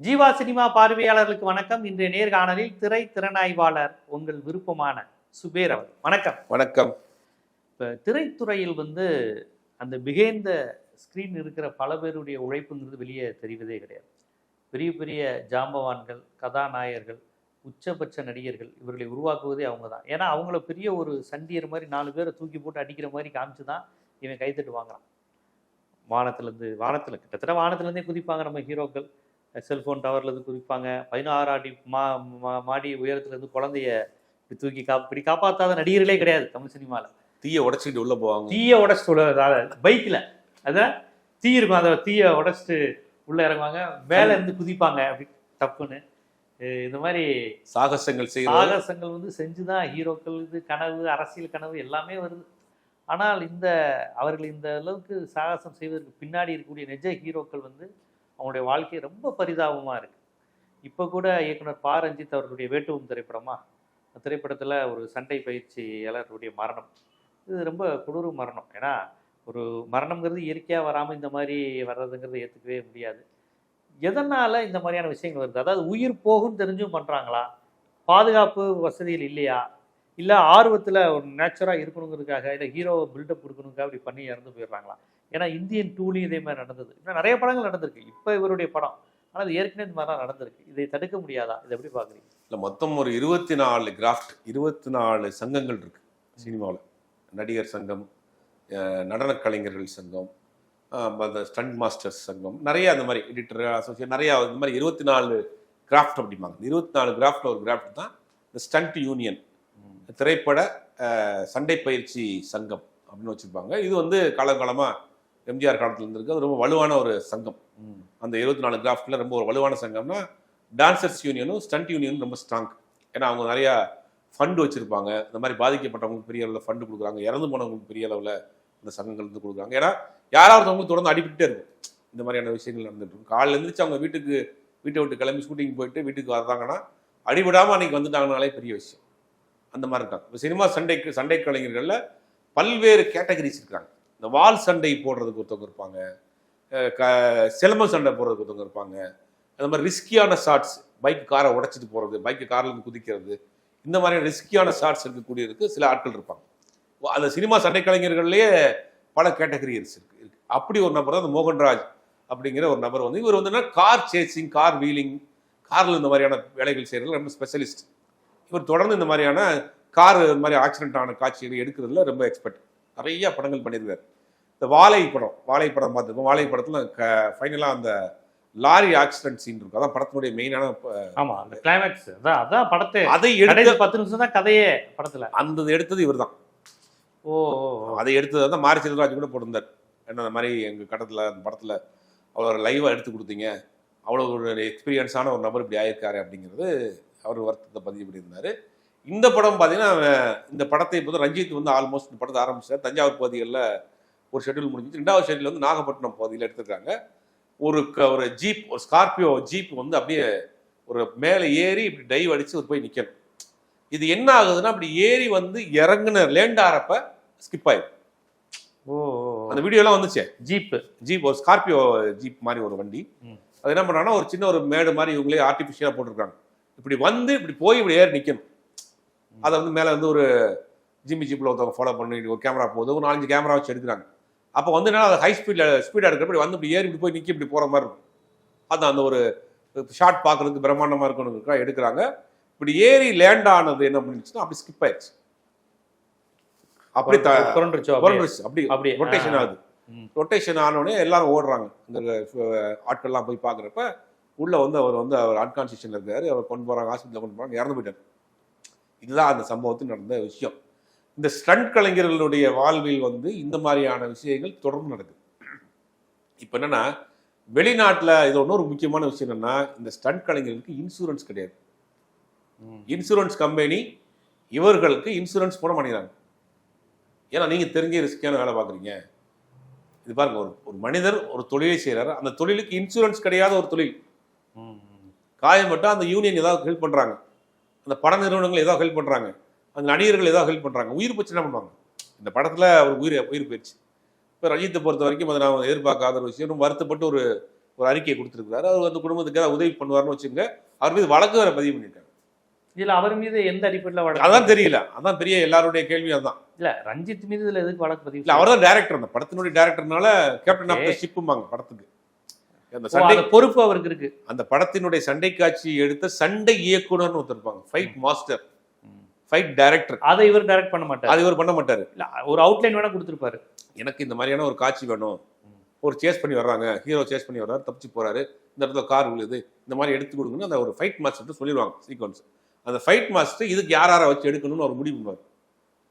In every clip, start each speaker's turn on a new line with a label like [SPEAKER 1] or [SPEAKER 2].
[SPEAKER 1] Jeeva cinema பார்வையாளர்களுக்கு வணக்கம். இன்றைய நேர்காணலில் திரை திறனாய்வாளர் உங்கள் விருப்பமான சுபேர் அவர். வணக்கம்.
[SPEAKER 2] வணக்கம்.
[SPEAKER 1] இப்போ திரைத்துறையில் வந்து அந்த பிகைந்த ஸ்க்ரீன் இருக்கிற பல பேருடைய உழைப்புங்கிறது வெளியே தெரிவதே கிடையாது. பெரிய பெரிய ஜாம்பவான்கள் கதாநாயகர்கள் உச்சபட்ச நடிகர்கள் இவர்களை உருவாக்குவதே அவங்க தான் ஏன்னா அவங்கள பெரிய ஒரு சண்டியர் மாதிரி நாலு பேரை தூக்கி போட்டு அடிக்கிற மாதிரி காமிச்சு தான் இவன் கைத்தட்டு வாங்குறான். வானத்துலேருந்து வானத்தில் கிட்டத்தட்ட வானத்துலேருந்தே குதிப்பாங்க நம்ம ஹீரோக்கள். செல்ஃபோன் டவர்லேருந்து குதிப்பாங்க பதினாறு அடி மா மா- மாடி உயரத்துலேருந்து குழந்தைய இப்படி தூக்கி கா இப்படி காப்பாற்றாத நடிகர்களே கிடையாது தமிழ் சினிமாவில்
[SPEAKER 2] தீய உடைச்சிட்டு உள்ள போவாங்க.
[SPEAKER 1] தீய உடைச்சிட்டு உள்ள பைக்கில் அதான் தீ இருக்கும் அதை தீய உடைச்சிட்டு உள்ள இறங்குவாங்க. மேல இருந்து குதிப்பாங்க அப்படி தப்புன்னு இந்த மாதிரி
[SPEAKER 2] சாகசங்கள்
[SPEAKER 1] சாகசங்கள் வந்து செஞ்சுதான் ஹீரோக்கள் இது கனவு அரசியல் கனவு எல்லாமே வருது. ஆனால் இந்த அவர்கள் இந்த அளவுக்கு சாகசம் செய்வதற்கு பின்னாடி இருக்கக்கூடிய நிஜ ஹீரோக்கள் வந்து அவங்களுடைய வாழ்க்கை ரொம்ப பரிதாபமாக இருக்குது இப்போ கூட இயக்குனர் பா. ரஞ்சித் அவர்களுடைய வேட்டுவம் திரைப்படமா? அந்த திரைப்படத்தில் ஒரு சண்டை பயிற்சியாளருடைய மரணம். இது ரொம்ப கொடூர மரணம். ஏன்னா ஒரு மரணங்கிறது இயற்கையாக வராமல் இந்த மாதிரி வர்றதுங்கிறது ஏற்றுக்கவே முடியாது. எதனால் இந்த மாதிரியான விஷயங்கள் வருது? அதாவது உயிர் போகும்னு தெரிஞ்சும் பண்ணுறாங்களா பாதுகாப்பு வசதிகள் இல்லையா? இல்லை ஆர்வத்தில் ஒரு நேச்சராக இருக்கணுங்கிறதுக்காக இல்லை ஹீரோவை பில்டப் கொடுக்கணுங்காக அப்படி பண்ணி இறந்து போயிடுறாங்களா ஏன்னா இந்தியன் டூலையும் இதே மாதிரி நடந்தது. இன்னும் நிறைய படங்கள் நடந்திருக்கு. இப்போ இவருடைய படம். ஆனால் அது ஏற்கனவே இந்த மாதிரிலாம் நடந்திருக்கு. இதை தடுக்க முடியாதா? இதை எப்படி பார்க்குறீங்க?
[SPEAKER 2] இல்லை மொத்தம் ஒரு இருபத்தி நாலு கிராஃப்ட் இருபத்தி நாலு சங்கங்கள் இருக்கு சினிமாவில். நடிகர் சங்கம் நடனக் கலைஞர்கள் சங்கம் அந்த ஸ்டண்ட் மாஸ்டர்ஸ் சங்கம் நிறைய அந்த மாதிரி எடிட்டர் அசோசியேட் நிறையா இந்த மாதிரி இருபத்தி நாலு கிராஃப்ட் அப்படிம்பாங்க இருபத்தி நாலு கிராஃப்ட் ஒரு கிராஃப்ட் தான் இந்த ஸ்டண்ட் யூனியன் திரைப்பட சண்டை பயிற்சி சங்கம் அப்படின்னு வச்சுருப்பாங்க. இது வந்து காலகாலமாக எம்ஜிஆர் காலத்தில் இருந்திருக்கு. அது ரொம்ப வலுவான ஒரு சங்கம். அந்த இருபத்தி நாலு கிராஃப்டில் ரொம்ப ஒரு வலுவான சங்கம்னா டான்சர்ஸ் யூனியனும் ஸ்டண்ட் யூனியனும் ரொம்ப ஸ்ட்ராங் ஏன்னா அவங்க நிறையா ஃபண்டு வச்சுருப்பாங்க. இந்த மாதிரி பாதிக்கப்பட்டவங்களுக்கு பெரிய அளவில் ஃபண்டு கொடுக்குறாங்க. இறந்து போனவங்களுக்கு பெரிய அளவில் இந்த சங்கங்கள் வந்து கொடுக்குறாங்க. ஏன்னா யாராவது அவங்களுக்கு தொடர்ந்து அடிபட்டே இருக்கும். இந்த மாதிரியான விஷயங்கள் நடந்துட்டு இருக்கும். காலையில் எழுந்திரிச்சு அவங்க வீட்டுக்கு வீட்டை விட்டு கிளம்பி ஷூட்டிங் போயிட்டு வீட்டுக்கு வர்றாங்கன்னா அடிபடாமல் அன்றைக்கி வந்துட்டாங்கனாலே பெரிய விஷயம். அந்த மாதிரி இருக்காங்க. இப்போ சினிமா சண்டைக்கு சண்டை கலைஞர்களில் பல்வேறு கேட்டகரிஸ் இருக்காங்க. இந்த வால் சண்டை போடுறதுக்கு ஒருத்தவங்க இருப்பாங்க. க சிலம்ப சண்டை போடுறதுக்கு ஒருத்தவங்க இருப்பாங்க. அந்த மாதிரி ரிஸ்கியான ஷார்ட்ஸ் பைக் காரை உடைச்சிட்டு போகிறது பைக்கு கார்ல இருந்து குதிக்கிறது இந்த மாதிரியான ரிஸ்கியான ஷார்ட்ஸ் இருக்கக்கூடியதுக்கு சில ஆட்கள் இருப்பாங்க. அந்த சினிமா சண்டை கலைஞர்கள்லேயே பல கேட்டகரிஸ் இருக்கு இருக்கு. அப்படி ஒரு நபர் தான் அந்த மோகன்ராஜ் அப்படிங்கிற ஒரு நபர் வந்து இவர் வந்து கார் சேசிங் கார் வீலிங் காரில் இந்த மாதிரியான வேலைகள் செய்கிறது ரொம்ப ஸ்பெஷலிஸ்ட் இவர் தொடர்ந்து இந்த மாதிரியான கார் இந்த மாதிரி ஆக்சிடென்ட் ஆன காட்சிகளை எடுக்கிறதுல ரொம்ப எக்ஸ்பர்ட் நிறைய படங்கள் பண்ணியிருக்காரு. இந்த வாழை படம் வாழை படம் பார்த்துருப்போம். வாழை படத்தில் ஃபைனலாக அந்த லாரி ஆக்சிடென்ட் சீன் இருக்கும். அதான் படத்தினுடைய மெயினான
[SPEAKER 1] ஆமா அந்த கிளைமேக்ஸ் அதான் அதான் படத்தை.
[SPEAKER 2] அதை எடுத்த
[SPEAKER 1] பத்து நிமிஷம் தான் கதையே படத்துல.
[SPEAKER 2] அந்த எடுத்தது இவர் தான்
[SPEAKER 1] ஓ.
[SPEAKER 2] அதை எடுத்தது தான் மாரி செல்வராஜ் கூட போட்டிருந்தார். என்ன அந்த மாதிரி எங்கள் கட்டத்தில் அந்த படத்தில் அவ்வளோ லைவாக எடுத்து கொடுத்தீங்க. அவ்வளோ ஒரு எக்ஸ்பீரியன்ஸான ஒரு நபர் இப்படி ஆயிருக்காரு அப்படிங்கிறது அவர் வருத்தத்தை பதிவு பண்ணியிருந்தாரு இந்த படம் பார்த்தீங்கன்னா இந்த படத்தை இப்போ ரஞ்சித் வந்து ஆல்மோஸ்ட் இந்த படத்தை ஆரம்பிச்சார். தஞ்சாவூர் பகுதிகளில் ஒரு ஷெட்யூல் முடிஞ்சிச்சு. ரெண்டாவது ஷெட்யூல் வந்து நாகப்பட்டினம் பகுதியில் எடுத்திருக்காங்க. ஒரு க- ஒரு ஜீப் ஒரு ஸ்கார்பியோ ஜீப் வந்து அப்படியே ஒரு மேலே ஏறி இப்படி டைவ் அடிச்சு ஒரு போய் நிற்கணும் இது என்ன ஆகுதுன்னா அப்படி ஏறி வந்து இறங்குன லேண்ட் ஆறப்ப ஸ்கிப் ஆயிடும்
[SPEAKER 1] ஓ.
[SPEAKER 2] அந்த வீடியோலாம் வந்துச்சே?
[SPEAKER 1] ஜீப்பு
[SPEAKER 2] ஜீப் ஒரு ஸ்கார்பியோ ஜீப் மாதிரி ஒரு வண்டி. அது என்ன பண்ணாங்கன்னா ஒரு சின்ன ஒரு மேடு மாதிரி இவங்களே ஆர்டிஃபிஷியலாக போட்டிருக்காங்க. இப்படி வந்து இப்படி போய் இப்படி ஏறி நிற்கணும் அதை வந்து மேலே வந்து ஒரு ஜிம்மி ஜீப்பில் ஒருத்தவங்க ஃபாலோ பண்ணி ஒரு கேமரா போகுது ஒரு நாலஞ்சு கேமரா வச்சு எடுக்கிறாங்க அப்போ வந்து என்ன அது ஹை ஸ்பீடில் ஸ்பீடாக எடுக்கிறப்ப இப்படி வந்து இப்படி ஏறி இப்படி போய் நிற்கி இப்படி போகிற மாதிரி இருக்கும் அது அந்த ஒரு ஷார்ட் பார்க்கறதுக்கு பிரம்மாண்டமாக இருக்கணுங்கிறதுக்காக எடுக்கிறாங்க இப்படி ஏறி லேண்ட் ஆனது என்ன பண்ணிடுச்சுன்னா அப்படி ஸ்கிப் ஆயிடுச்சு அப்படி
[SPEAKER 1] புரண்டுருச்சோ.
[SPEAKER 2] புரண்டுருச்சு. அப்படி
[SPEAKER 1] அப்படியே.
[SPEAKER 2] ரொட்டேஷன். ஆகுது. ரொட்டேஷன் ஆனோடனே எல்லாரும் ஓடுறாங்க இந்த ஆட்கள்லாம் போய் பார்க்குறப்ப உள்ள வந்து அவர் வந்து அவர் அன்கான்சியஸில் இருக்காரு. அவர் கொண்டு போறாங்க ஹாஸ்பிட்டலில் கொண்டு போறாங்க இறந்து போயிட்டார். இதுதான் அந்த சம்பவத்தில் நடந்த விஷயம். இந்த ஸ்டண்ட் கலைஞர்களுடைய வாழ்வில் வந்து இந்த மாதிரியான விஷயங்கள் தொடர்ந்து நடக்குது. இப்போ என்னன்னா வெளிநாட்டில் இது இன்னொரு முக்கியமான விஷயம் என்னன்னா இந்த ஸ்டண்ட் கலைஞர்களுக்கு இன்சூரன்ஸ் கிடையாது. இன்சூரன்ஸ் கம்பெனி இவர்களுக்கு இன்சூரன்ஸ் போட மாட்டேங்கிறாங்க. ஏன்னா நீங்க தெரிஞ்ச ரிஸ்கியான வேலை பார்க்குறீங்க. இது பாருங்க ஒரு ஒரு மனிதர் ஒரு தொழிலை செய்கிறார் அந்த தொழிலுக்கு இன்சூரன்ஸ் கிடையாத ஒரு தொழில்.
[SPEAKER 1] ம், ம்.
[SPEAKER 2] காயம்பட்டா அந்த யூனியன் ஏதாவது ஹெல்ப் பண்றாங்க. அந்த பட நிறுவனங்கள் ஏதாவது ஹெல்ப் பண்றாங்க. அந்த நடிகர்கள் ஏதாவது ஹெல்ப் பண்றாங்க. உயிர் போச்சு என்ன பண்ணுவாங்க? இந்த படத்துல அவர் உயிர் உயிர் போயிடுச்சு இப்போ ரஜித்தை பொறுத்த வரைக்கும் அதை நான் எதிர்பார்க்காத ஒரு விஷயம். வருத்தப்பட்டு ஒரு ஒரு அறிக்கையை கொடுத்துருக்காரு அவர் அந்த குடும்பத்துக்கு ஏதாவது உதவி பண்ணுவார்னு வச்சுங்க அவர் மீது வழக்கு வேற பதிவு பண்ணியிருக்காங்க
[SPEAKER 1] இதுல அவர் மீது எந்த அடிப்படையில வழக்கு?
[SPEAKER 2] அதான் தெரியல. அதான் பெரிய எல்லாருடைய கேள்வி அதுதான்.
[SPEAKER 1] இல்ல ரஞ்சித் மீது இதுல எதுக்கு வழக்கு பதிவு
[SPEAKER 2] இல்ல அவர் தான் டேரக்டர் அந்த படத்தினுடைய டேரக்டர்னால கேப்டன் ஆஃப் த
[SPEAKER 1] Okay.
[SPEAKER 2] ஷிப்பும்பாங்க படத்துக்கு. அந்த சண்டை
[SPEAKER 1] பொறுப்பு அவருக்கு இருக்கு.
[SPEAKER 2] அந்த படத்தினுடைய சண்டை காட்சி எடுத்த சண்டை இயக்குனர்னு ஒருத்தர் இருப்பாங்க. ஃபைட் மாஸ்டர் ஃபைட் டைரக்டர்
[SPEAKER 1] அதை இவர் டைரக்ட் பண்ண மாட்டார்.
[SPEAKER 2] அது இவர் பண்ண மாட்டாரு.
[SPEAKER 1] இல்ல ஒரு அவுட்லைன் வேணா கொடுத்திருப்பாரு.
[SPEAKER 2] எனக்கு இந்த மாதிரியான ஒரு காட்சி வேணும். ஒரு சேஸ் பண்ணி வர்றாங்க. ஹீரோ சேஸ் பண்ணி வர்றாரு தப்பிச்சு போறாரு. இந்த இடத்துல கார் விழுது. இந்த மாதிரி எடுத்து கொடுங்கன்னு அந்த ஒரு ஃபைட் மாஸ்டர் சொல்லிடுவாங்க சீக்வன்ஸ் அந்த ஃபைட் மாஸ்டர் இதுக்கு யார் யாரை வச்சு எடுக்கணும்னு ஒரு முடிவு பண்ணுவார்.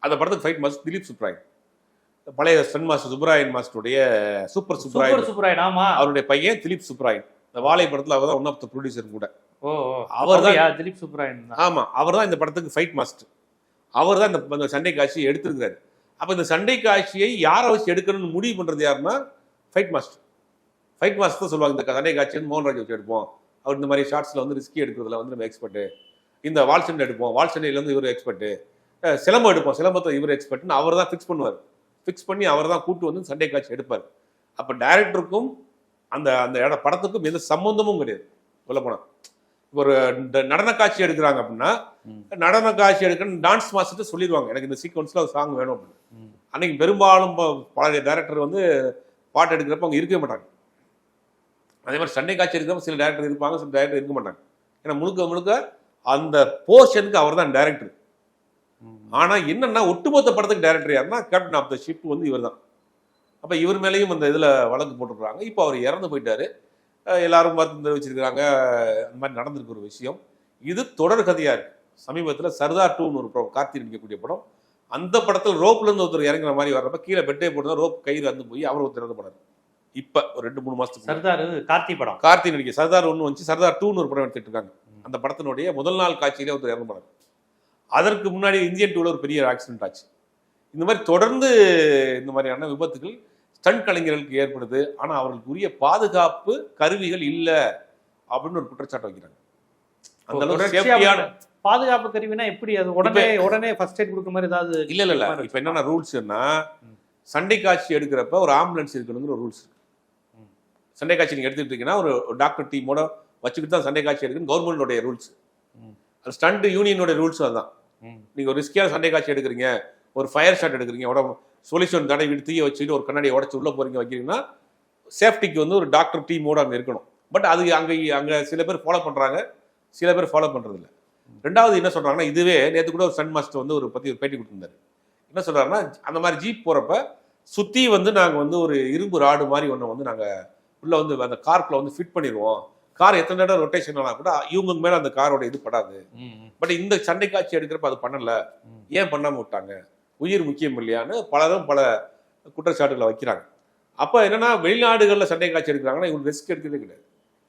[SPEAKER 2] அந்த படத்துக்கு ஃபைட் மாஸ்டர் திலீப் சுப்ராயன் பழைய ஸ்டன் மாஸ்டர் சுப்ராயன் மாஸ்டருடைய சூப்பர் சுப்ராயன்
[SPEAKER 1] சூப்பராயன். ஆமா.
[SPEAKER 2] அவருடைய பையன் திலீப் சுப்ராயன் இந்த வாழை படத்துல அவர் தான் ஒன் ஆஃப் த ப்ரொடியூசர் கூட.
[SPEAKER 1] ஓ.
[SPEAKER 2] அவர்தான்
[SPEAKER 1] அப்படியா? திலீப் சுப்ராயன் தான்.
[SPEAKER 2] ஆமா அவர் தான் இந்த படத்துக்கு ஃபைட் மாஸ்டர் அவர் தான் இந்த சண்டை காட்சியை எடுத்திருக்கிறாரு. அப்ப இந்த சண்டை காட்சியை யாரை வச்சு எடுக்கணும்னு முடிவு பண்றது யாருன்னா ஃபைட் மாஸ்டர் ஃபைட் மாஸ்டர் தான் சொல்லுவாங்க இந்த சண்டை காட்சி வந்து மோகன்ராஜ் வச்சு எடுப்போம். அவர் இந்த மாதிரி ஷார்ட்ஸ்ல வந்து ரிஸ்கி எடுக்கிறதுல வந்து நம்ம எக்ஸ்பர்ட் இந்த வால் சண்டை எடுப்போம் வால் சண்டையில வந்து இவர் எக்ஸ்பர்ட் சிலம்பம் எடுப்போம் சிலம்பத்தை இவர் எக்ஸ்பர்ட்னு அவர் தான் ஃபிக்ஸ் பண்ணுவார். ஃபிக்ஸ் பண்ணி அவர் தான் கூட்டு வந்து சண்டை காட்சி எடுப்பார். அப்ப டைரக்டருக்கும் அந்த அந்த இட படத்துக்கும் எந்த சம்பந்தமும் கிடையாது. சொல்ல போனா. ஒரு நடன காட்சி எடுக்கிறாங்க அப்படின்னா. நடன காட்சி எடுக்கணும் டான்ஸ் மாஸ்டர் சொல்லிடுவாங்க. எனக்கு இந்த சீக்வன்ஸ்ல ஒரு சாங் வேணும் அப்படின்னு. அன்னைக்கு பெரும்பாலும் ப- பல டைரக்டர் வந்து பாட்டு எடுக்கிறப்ப அவங்க இருக்கவே மாட்டாங்க. அதே மாதிரி சண்டை காட்சி எடுக்கிறப்ப சில டேரக்டர் இருப்பாங்க சில டேரக்டர் இருக்க மாட்டாங்க. ஏன்னா முழுக்க முழுக்க அந்த போர்ஷனுக்கு அவர் தான் டேரக்டர்
[SPEAKER 1] ம்.
[SPEAKER 2] ஆனா என்னன்னா ஒட்டுமொத்த படத்துக்கு டேரக்டர் யாருன்னா கேப்டன் ஆஃப் த ஷிப் வந்து இவர் தான் அப்ப இவர் மேலேயும் அந்த இதுல வழக்கு போட்டுருக்காங்க இப்போ அவர் இறந்து போயிட்டாரு. எல்லாரும் பார்த்து தெரிவிச்சிருக்கிறாங்க. அந்த மாதிரி நடந்திருக்கு ஒரு விஷயம். இது தொடர் கதையா இருக்கு. சமீபத்துல சர்தார் டூன்னு ஒரு படம் கார்த்தி நடிக்கக்கூடிய படம். அந்த படத்துல ரோப்ல இருந்து ஒருத்தர் இறங்குற மாதிரி வர்றப்ப கீழே பெட்டே போட்டு ரோப் கயிறு வந்து போய் அவர் ஒருத்தர் இறந்து போனார். இப்ப ஒரு ரெண்டு மூணு மாசத்துக்கு முன்னாடி.
[SPEAKER 1] சர்தார் கார்த்தி படம்.
[SPEAKER 2] கார்த்தி நடிக்க சர்தார் ஒன்று வந்துச்சு. சர்தார் டூன்னு ஒரு படம் எடுத்துட்டு இருக்காங்க. அந்த படத்தினுடைய முதல் நாள் காட்சியிலே ஒருத்தர் இறந்து போனார். அதற்கு முன்னாடி இந்தியன் டூல ஒரு பெரிய ஆக்சிடென்ட் ஆச்சு. இந்த மாதிரி தொடர்ந்து இந்த மாதிரியான விபத்துகள் ஸ்டண்ட் கலைஞர்களுக்கு ஏற்படுது. ஆனா அவர்களுக்கு உரிய பாதுகாப்பு கருவிகள் இல்ல அப்படின்னு ஒரு குற்றச்சாட்டு வைக்கிறாங்க. அந்த அளவுக்கு சேஃப்டியான
[SPEAKER 1] பாதுகாப்பு கருவினா எப்படி? அது உடனே உடனே ஃபர்ஸ்ட் எய்ட் கொடுக்குற மாதிரி ஏதாவது
[SPEAKER 2] இல்ல இல்ல இல்ல. இப்ப என்னன்னா ரூல்ஸ்னா. சண்டை காட்சி எடுக்கிறப்ப ஒரு ஆம்புலன்ஸ் இருக்கணுங்கிற ரூல்ஸ் இருக்கு. சண்டை காட்சி நீங்க எடுத்துட்டு இருக்கீங்கன்னா ஒரு டாக்டர் டீமோட வச்சுக்கிட்டு தான் சண்டை காட்சி எடுக்கணும் கவர்மெண்டோடைய ரூல்ஸ். அது ஸ்டண்ட் யூனியனோட ரூல்ஸ் அதுதான்.
[SPEAKER 1] நீங்கள்
[SPEAKER 2] நீங்க ஒரு ரிஸ்கியான சண்டை காட்சி எடுக்கிறீங்க ஒரு ஃபயர் ஷாட் எடுக்கிறீங்க உடம்பு சொல்யூஷன் தடை விட்டு தீய வச்சுட்டு ஒரு கண்ணாடியை உடச்சு உள்ள போறீங்க வைக்கிறீங்கன்னா சேஃப்டிக்கு வந்து ஒரு டாக்டர் டீமோட அங்கே இருக்கணும். பட் அது அங்கே அங்கே சில பேர் ஃபாலோ பண்ணுறாங்க சில பேர் ஃபாலோ பண்ணுறதில்ல ரெண்டாவது என்ன சொல்கிறாங்கன்னா இதுவே நேற்று கூட ஒரு சன் மாஸ்டர் வந்து ஒரு பற்றி ஒரு பேட்டி கொடுத்துருந்தாரு. என்ன சொல்கிறாருன்னா அந்த மாதிரி ஜீப் போகிறப்ப சுற்றி வந்து நாங்கள் வந்து ஒரு இரும்பு ராடு மாதிரி ஒன்று வந்து நாங்கள் உள்ளே வந்து அந்த கார்க்கில் வந்து ஃபிட் பண்ணிடுவோம் கார் எத்தனை தடவை ரொட்டேஷன் ஆனா கூட இவங்க மேல அந்த காரோட இது படாது. பட் இந்த சண்டை காட்சி எடுக்கிறப்ப அது பண்ணல. ஏன் பண்ணாம விட்டாங்க? உயிர் முக்கியம் இல்லையான்னு பலரும் பல குற்றச்சாட்டுகளை வைக்கிறாங்க. அப்ப என்னன்னா வெளிநாடுகள்ல சண்டை காட்சி எடுக்கிறாங்கன்னா இவங்க ரிஸ்க் எடுக்கிறதே கிடையாது.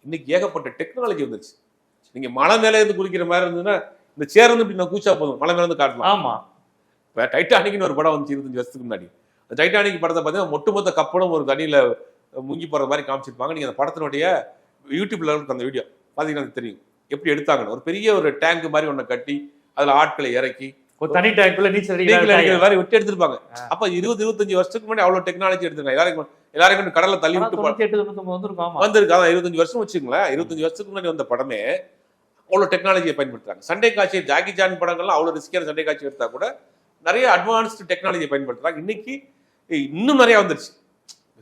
[SPEAKER 2] இன்னைக்கு ஏகப்பட்ட டெக்னாலஜி வந்துருச்சு. நீங்க மலை மேல இருந்து குதிக்கிற மாதிரி இருந்ததுன்னா இந்த சேர் வந்து இப்படி நான் கூச்சா போதும். மலை மேல இருந்து காட்டலாம்.
[SPEAKER 1] ஆமா.
[SPEAKER 2] இப்போ டைட்டானிக்னு ஒரு படம் வந்துச்சு இருபத்தஞ்சு வருஷத்துக்கு முன்னாடி. அந்த டைட்டானிக் படத்தை பார்த்தீங்கன்னா ஒட்டுமொத்த கப்பலும் ஒரு தண்ணியில முங்கி போற மாதிரி காமிச்சிருப்பாங்க. நீங்க அந்த படத்தினுடைய யூடியூப்ல இருக்கு அந்த வீடியோ பாத்தீங்கன்னா எனக்கு தெரியும். எப்படி எடுத்தாங்கன்னு. ஒரு பெரிய ஒரு டேங்க் மாதிரி ஒண்ணு கட்டி அதுல ஆட்களை இறக்கி
[SPEAKER 1] ஒரு தனி டேங்க்குள்ள நீச்சல்
[SPEAKER 2] நீங்கள மாதிரி விட்டு எடுத்திருப்பாங்க. அப்ப இருபது இருபத்தஞ்சு வருஷத்துக்கு முன்னாடி அவ்வளவு டெக்னாலஜி எடுத்துருக்காங்க. எல்லாரும் கொண்டு கடல்ல தள்ளி விட்டு வந்திருக்கு. அதான் இருபத்தஞ்சு வருஷம் வச்சுங்களேன் இருபத்தஞ்சு வருஷத்துக்கு முன்னாடி வந்த படமே அவ்வளவு டெக்னாலஜியை பயன்படுத்துறாங்க. சண்டை காட்சி ஜாக்கி ஜான் படங்கள்லாம் அவ்வளவு ரிஸ்கியான சண்டை காட்சி எடுத்தா கூட நிறைய அட்வான்ஸ்டு டெக்னாலஜியை பயன்படுத்துறாங்க. இன்னைக்கு இன்னும் நிறைய வந்துருச்சு.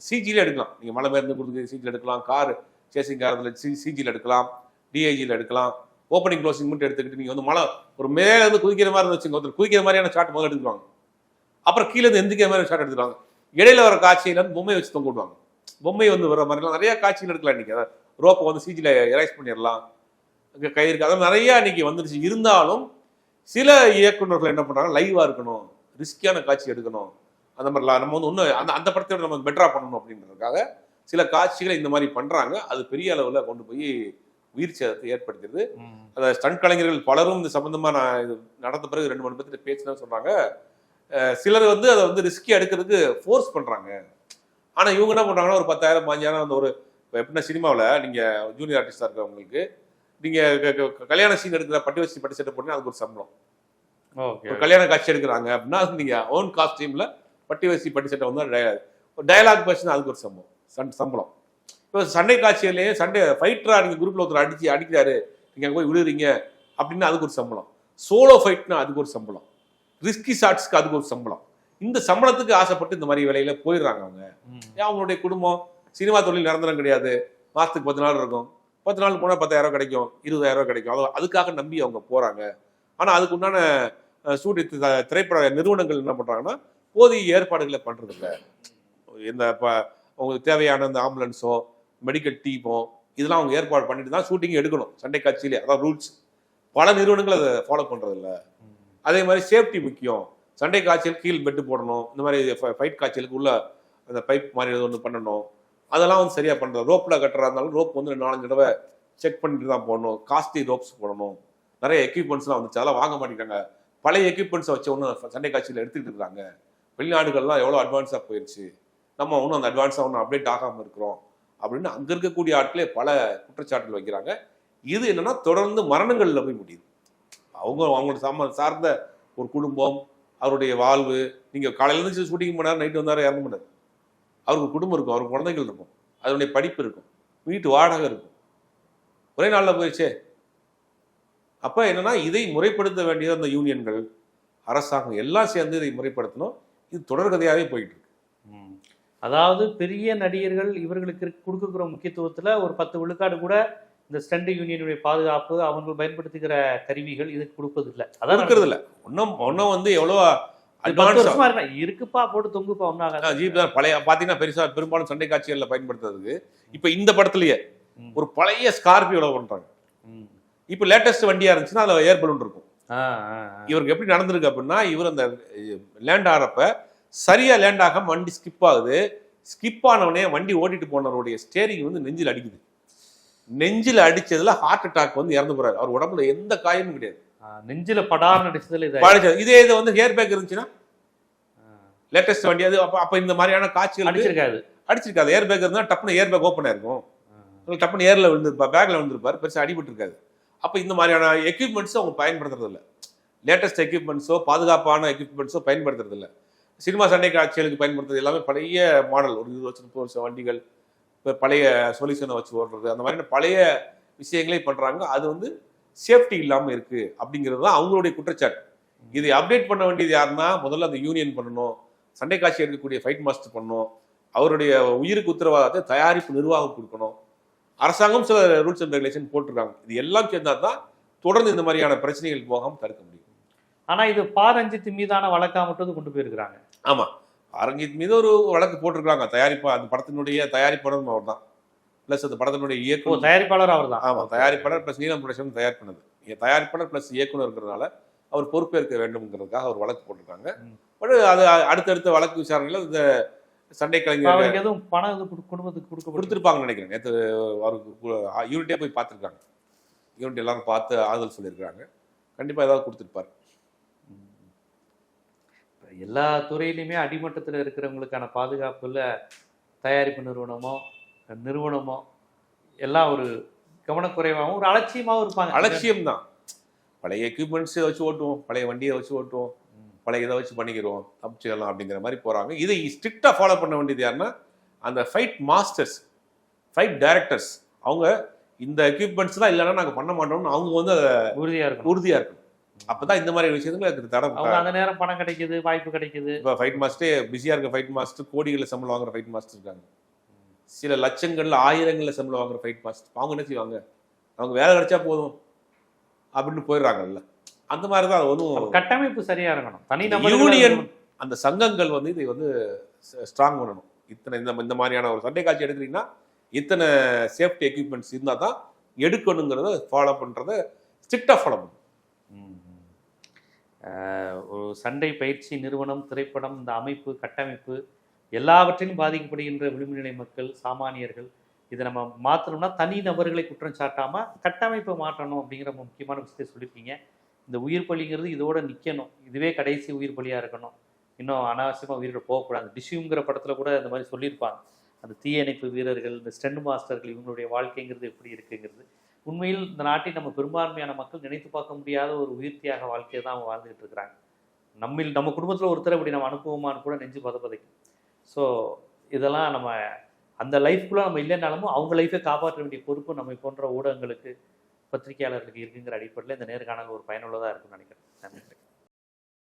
[SPEAKER 2] சிஜில எடுக்கலாம். நீங்க மலை இருந்து கொடுத்து சிஜில எடுக்கலாம். கார் சேசிங் காரத்தில் சி சிஜியில் எடுக்கலாம் டிஐஜியில் எடுக்கலாம். ஓப்பனிங் க்ளோசிங் மட்டும் எடுத்துக்கிட்டு நீங்கள் வந்து மழை ஒரு மேலே இருந்து குதிக்கிற மாதிரி இருந்து வச்சுங்க ஒருத்தர் குதிக்கிற மாதிரியான ஷாட் முதல்ல எடுத்துருவாங்க அப்புறம் கீழே இருந்து எந்திக்கிற மாதிரி ஷாட் எடுத்துருவாங்க இடையில வர காட்சியில் வந்து பொம்மையை வச்சு தொங்க விடுவாங்க. பொம்மை வந்து வர மாதிரிலாம் நிறைய காட்சிகள் எடுக்கலாம் இன்னைக்கு. ரோப்பை வந்து சிஜியில் எரேஸ் பண்ணிடலாம். அங்க கயிறு அதான் நிறையா இன்னைக்கு வந்துருச்சு. இருந்தாலும் சில இயக்குனர்கள் என்ன பண்ணுறாங்க லைவாக இருக்கணும். ரிஸ்கியான காட்சி எடுக்கணும். அந்த மாதிரிலாம் நம்ம வந்து இன்னும் அந்த அந்த படத்தை நம்ம பெட்டராக பண்ணணும் அப்படின்றதுக்காக சில காட்சிகளை இந்த மாதிரி பண்றாங்க. அது பெரிய அளவுல கொண்டு போய் உயிர் சேதத்தை ஏற்படுத்திடுது. அந்த ஸ்டண்ட் கலைஞர்கள் பலரும் இந்த சம்பந்தமா நான் இது நடந்த பிறகு ரெண்டு மூணு பேர்த்து பேசினா சொல்றாங்க. சிலர் வந்து அதை வந்து ரிஸ்கி எடுக்கிறதுக்கு ஃபோர்ஸ் பண்றாங்க. ஆனா இவங்க என்ன பண்றாங்கன்னா ஒரு பத்தாயிரம் பாஞ்சாயிரம் அந்த ஒரு எப்படின்னா சினிமாவில் நீங்க ஜூனியர் ஆர்டிஸ்டா இருக்கிறவங்களுக்கு நீங்க க- க- கல்யாண சீன் எடுக்கிற பட்டு வச்சு பட்டு சட்டை போட்டீங்கன்னா அதுக்கு ஒரு சம்பளம். கல்யாண காட்சி எடுக்கிறாங்க அப்படின்னா அது நீங்க ஓன் காஸ்டியூம்ல பட்டு வசி பட்டு சட்டை வந்து டயலாக் பேசினா அதுக்கு ஒரு சம்பளம். சம்- சம்பளம். இப்போ சண்டை காட்சியிலேயே சண்டை ஃபைட்டரா நீங்க குரூப்ல ஒருத்தர் அடிச்சு அடிக்கிறாரு. நீங்க அங்க போய் விழுறீங்க அப்படின்னா அதுக்கு ஒரு சம்பளம். சோலோ ஃபைட்னா அதுக்கு ஒரு சம்பளம். ரிஸ்கி ஷாட்ஸ்க்கு அதுக்கு ஒரு சம்பளம். இந்த சம்பளத்துக்கு ஆசைப்பட்டு இந்த மாதிரி வேலையில போயிடுறாங்க அவங்க. அவங்களுடைய குடும்பம்? சினிமா தொழில் நிரந்தரம் கிடையாது. மாசத்துக்கு பத்து நாள் இருக்கும். பத்து நாள் போனால் பத்தாயிரம் ரூபாய் கிடைக்கும். இருபதாயிரம் ரூபாய் கிடைக்கும். அது அதுக்காக நம்பி அவங்க போறாங்க. ஆனா அதுக்கு உண்டான ஷூட்டிங் திரைப்பட நிறுவனங்கள் என்ன பண்றாங்கன்னா போதிய ஏற்பாடுகளை பண்றது இல்ல இந்த இப்போ உங்களுக்கு தேவையான அந்த ஆம்புலன்ஸோ மெடிக்கல் டீமோ இதெல்லாம் அவங்க ஏற்பாடு பண்ணிட்டு தான் ஷூட்டிங் எடுக்கணும். சண்டை காட்சியிலே அதான் ரூல்ஸ் பல நிறுவனங்கள் அதை ஃபாலோ பண்ணுறதில்ல அதே மாதிரி சேஃப்டி முக்கியம். சண்டை காய்ச்சல் கீழ் பெட்டு போடணும். இந்த மாதிரி ஃபைட் காய்ச்சலுக்கு உள்ள அந்த பைப் மாதிரி ஏதோ ஒன்று பண்ணணும். அதெல்லாம் வந்து சரியாக பண்ணுறது ரோப்பில் கட்டுறா இருந்தாலும் ரோப் வந்து நாலஞ்சு தடவை செக் பண்ணிட்டு தான் போடணும். காஸ்ட்லி ரோப்ஸ் போடணும். நிறைய எக்யூப்மெண்ட்ஸ்லாம் வந்துச்சு. அதெல்லாம் வாங்க மாட்டேங்கிறாங்க. பழைய எக்யூப்மெண்ட்ஸை வச்சு ஒன்று சண்டை காட்சியில் எடுத்துக்கிட்டு இருக்காங்க வெளிநாடுகள்லாம் எவ்வளோ அட்வான்ஸாக போயிடுச்சு நம்ம ஒன்றும் அந்த அட்வான்ஸாக ஒன்றும் அப்டேட் ஆகாமல் இருக்கிறோம் அப்படின்னு அங்கே இருக்கக்கூடிய ஆட்களே பல குற்றச்சாட்டுகள் வைக்கிறாங்க. இது என்னன்னா தொடர்ந்து மரணங்களில் போய் முடியுது. அவங்க அவங்களோட சம்ம சார்ந்த ஒரு குடும்பம் அவருடைய வாழ்வு நீங்கள் காலையிலேருந்து ஷூட்டிங் பண்ணார் நைட்டு வந்தார் இறந்து பண்ணார் அவருக்கு குடும்பம் இருக்கும் அவருக்கு குழந்தைகள் இருக்கும் அதனுடைய படிப்பு இருக்கும் வீட்டு வாடகை இருக்கும். ஒரே நாளில் போயிடுச்சே. அப்போ என்னன்னா இதை முறைப்படுத்த வேண்டியது அந்த யூனியன்கள் அரசாங்கம் எல்லாம் சேர்ந்து இதை முறைப்படுத்தணும். இது தொடர்கதையாகவே போயிட்டு
[SPEAKER 1] அதாவது பெரிய நடிகர்கள் இவர்களுக்கு கொடுக்குற முக்கியத்துவத்துல ஒரு பத்து விழுக்காடு கூட இந்த ஸ்டண்ட் யூனியனுடைய பாதுகாப்பு அவங்க பயன்படுத்துகிற கருவிகள் இதுக்கு கொடுப்பது இல்ல அதான்
[SPEAKER 2] இருக்கிறது இல்ல ஒன்றும் ஒன்றும் வந்து எவ்வளோ
[SPEAKER 1] இருக்குப்பா போட்டு தொங்குப்பா ஒன்றாக
[SPEAKER 2] ஜீப் தான். பழைய பார்த்தீங்கன்னா பெருசா பெரும்பாலும் சண்டை காட்சிகளில் பயன்படுத்துறதுக்கு. இப்போ இந்த படத்துலயே. ஒரு பழைய ஸ்கார்பியோல பண்றாங்க. இப்போ லேட்டஸ்ட் வண்டியா இருந்துச்சுன்னா அதில் ஏர் பலூன் இருக்கும். இவருக்கு எப்படி நடந்திருக்கு அப்படின்னா இவர் அந்த லேண்ட் ஆகிறப்ப சரியா லேண்ட் ஆகாம வண்டி ஸ்கிப் ஆகுது. ஸ்கிப் ஆனவனே வண்டி ஓட்டிட்டு போனவருடைய ஸ்டேரிங் வந்து நெஞ்சில் அடிக்குது. நெஞ்சில் அடிச்சதுல ஹார்ட் அட்டாக் வந்து இறந்து போறாரு. அவர் உடம்புல எந்த காயமும் கிடையாது.
[SPEAKER 1] நெஞ்சில படார் நடிச்சதுல இது
[SPEAKER 2] இதே இது வந்து ஹேர் பேக் இருந்துச்சுன்னா லேட்டஸ்ட் வண்டி அது. அப்ப அப்ப இந்த மாதிரியான காட்சிகள்
[SPEAKER 1] அடிச்சிருக்காது.
[SPEAKER 2] அடிச்சிருக்காது. ஏர் பேக் இருந்தா டப்புனு ஏர் பேக் ஓப்பன் ஆயிருக்கும். டப்புனு ஏர்ல விழுந்திருப்பா பேக்ல விழுந்திருப்பாரு. பெருசா அடிபட்டு இருக்காது அப்ப இந்த மாதிரியான எக்யூப்மெண்ட்ஸ் அவங்க பயன்படுத்துறது இல்ல லேட்டஸ்ட் எக்யூப்மெண்ட்ஸோ பாதுகாப்பான எக்யூப்மெண்ட்ஸோ பயன்படுத்துறது இல்ல சினிமா சண்டை காட்சிகளுக்கு பயன்படுத்துறது எல்லாமே பழைய மாடல். ஒரு இருபது வருஷம் முப்பது வருஷம் வண்டிகள் இப்போ பழைய சொல்யூஷனை வச்சு ஓடுறது. அந்த மாதிரி பழைய விஷயங்களே பண்ணுறாங்க அது வந்து சேஃப்டி இல்லாமல் இருக்குது அப்படிங்கிறது தான் அவங்களுடைய குற்றச்சாட்டு. இதை அப்டேட் பண்ண வேண்டியது யாருன்னா முதல்ல அந்த யூனியன் பண்ணணும். சண்டை காட்சி எடுக்கக்கூடிய ஃபைட் மாஸ்டர் பண்ணணும். அவருடைய உயிருக்கு உத்தரவாதத்தை தயாரிப்பு நிர்வாகம் கொடுக்கணும். அரசாங்கம் சில ரூல்ஸ் அண்ட் ரெகுலேஷன் போட்டிருக்காங்க. இது எல்லாம் சேர்ந்தால் தான் தொடர்ந்து இந்த மாதிரியான பிரச்சனைகள் போகாமல் தடுக்க முடியும்.
[SPEAKER 1] ஆனால் இது பா ரஞ்சித் மீதான வழக்காக மட்டும் கொண்டு போயிருக்கிறாங்க.
[SPEAKER 2] ஆமா. அரங்கித் மீது ஒரு வழக்கு போட்டிருக்காங்க தயாரிப்பு அந்த படத்தினுடைய தயாரிப்பாளரும் அவர் தான் பிளஸ் அந்த படத்தினுடைய இயக்குனர்.
[SPEAKER 1] தயாரிப்பாளர் அவர் தான்
[SPEAKER 2] ஆமா தயாரிப்பாளர் பிளஸ் நீலம் ப்ரொடக்ஷன் தயார் பண்ணது. இங்க தயாரிப்பாளர் பிளஸ் இயக்குனர் இருக்கிறதுனால அவர் பொறுப்பேற்க வேண்டும்ங்கிறதுக்காக அவர் வழக்கு போட்டிருக்காங்க. பட் அது அடுத்தடுத்த வழக்கு விசாரணையில் இந்த சண்டை கலைஞர்
[SPEAKER 1] அவருக்கு எதுவும் பணம் குடும்பத்துக்கு கொடுக்க
[SPEAKER 2] கொடுத்துருப்பாங்கன்னு நினைக்கிறேன். நேற்று அவருக்கு யூனிட்டே போய் பார்த்துருக்காங்க. யூனிட் எல்லாரும் பார்த்து ஆறுதல் சொல்லியிருக்காங்க கண்டிப்பாக ஏதாவது கொடுத்துருப்பார்.
[SPEAKER 1] எல்லா துறையிலுமே அடிமட்டத்தில் இருக்கிறவங்களுக்கான பாதுகாப்புல தயாரிப்பு நிறுவனமோ நிறுவனமோ எல்லாம் ஒரு கவனக்குறைவாகவும் ஒரு அலட்சியமாகவும் இருப்பாங்க.
[SPEAKER 2] அலட்சியம் தான் பழைய எக்யூப்மெண்ட்ஸை வச்சு ஓட்டுவோம் பழைய வண்டியை வச்சு ஓட்டுவோம் பழைய இதை வச்சு பண்ணிக்கிறோம் தப்பிச்சுக்கலாம் அப்படிங்கிற மாதிரி போகிறாங்க இதை ஸ்ட்ரிக்டாக ஃபாலோ பண்ண வேண்டியது யாருன்னா அந்த ஃபைட் மாஸ்டர்ஸ் ஃபைட் டைரக்டர்ஸ் அவங்க இந்த எக்யூப்மெண்ட்ஸ்லாம் இல்லைன்னா நாங்கள் பண்ண மாட்டோம்னு அவங்க வந்து அதை
[SPEAKER 1] உறுதியா இருக்கும்
[SPEAKER 2] உறுதியாக இருக்கணும். அப்போ தான் இந்த மாதிரி விஷயத்துல தடை
[SPEAKER 1] அவங்க அந்த நேரம் பணம் கிடைக்குது வாய்ப்பு கிடைக்குது.
[SPEAKER 2] இப்போ ஃபைட் மாஸ்டரே பிஸியாக இருக்க ஃபைட் மாஸ்டர் கோடிகளில் சம்பளம் வாங்குற ஃபைட் மாஸ்டர் இருக்காங்க. சில லட்சங்கள்ல ஆயிரங்கள்ல சம்பளம் வாங்குற ஃபைட் மாஸ்டர் அவங்க என்ன செய்வாங்க? அவங்க வேலை கிடைச்சா போதும். அப்படின்னு போயிடுறாங்கல்ல. அந்த மாதிரி தான் ஒன்றும்
[SPEAKER 1] கட்டமைப்பு சரியா இருக்கணும். தனி
[SPEAKER 2] யூனியன்
[SPEAKER 1] நபர்
[SPEAKER 2] அந்த சங்கங்கள் வந்து இதை வந்து ஸ்ட்ராங் பண்ணணும். இத்தனை இந்த இந்த மாதிரியான ஒரு சண்டை காட்சி எடுக்கிறீங்கன்னா இத்தனை சேஃப்டி எக்யூப்மெண்ட்ஸ் இருந்தால் தான் எடுக்கணுங்கிறத ஃபாலோ பண்ணுறத ஸ்ட்ரிக்டாக ஃபாலோ பண்ணணும்.
[SPEAKER 1] ஒரு சண்டை பயிற்சி நிறுவனம் திரைப்படம் இந்த அமைப்பு கட்டமைப்பு எல்லாவற்றிலும் பாதிக்கப்படுகின்ற விளிம்புநிலை மக்கள் சாமானியர்கள் இதை நம்ம மாற்றணும்னா தனி நபர்களை குற்றம் சாட்டாமல் கட்டமைப்பை மாற்றணும் அப்படிங்கிற முக்கியமான விஷயத்தை சொல்லியிருக்கீங்க. இந்த உயிர் பலிங்கிறது இதோட நிற்கணும் இதுவே கடைசி உயிர் பலியாக இருக்கணும். இன்னும் அனாவசியமாக உயிரிழ போகக்கூடாது. டிஷ்யூங்கிற படத்தில் கூட இந்த மாதிரி சொல்லியிருப்பாங்க. அந்த தீயணைப்பு வீரர்கள் இந்த ஸ்டெண்ட் மாஸ்டர்கள் இவங்களுடைய வாழ்க்கைங்கிறது எப்படி இருக்குங்கிறது. உண்மையில் இந்த நாட்டை நம்ம பெரும்பான்மையான மக்கள் நினைத்து பார்க்க முடியாத ஒரு உயிர்த்தியாக வாழ்க்கையை தான் அவங்க வாழ்ந்துகிட்டு இருக்கிறாங்க. நம்மில் நம்ம குடும்பத்தில் ஒருத்தர் இப்படி நம்ம அனுப்புவோமான்னு கூட நெஞ்சு பதப்பதைக்கும் ஸோ இதெல்லாம் நம்ம அந்த லைஃப்குள்ளே நம்ம இல்லைனாலும் அவங்க லைஃபை காப்பாற்ற வேண்டிய பொறுப்பு நம்மை போன்ற ஊடகங்களுக்கு பத்திரிகையாளர்களுக்கு இருக்குங்கிற அடிப்படையில் இந்த நேர்காணல் ஒரு பயனுள்ளதாக இருக்கும்னு நினைக்கிறேன். நன்றி.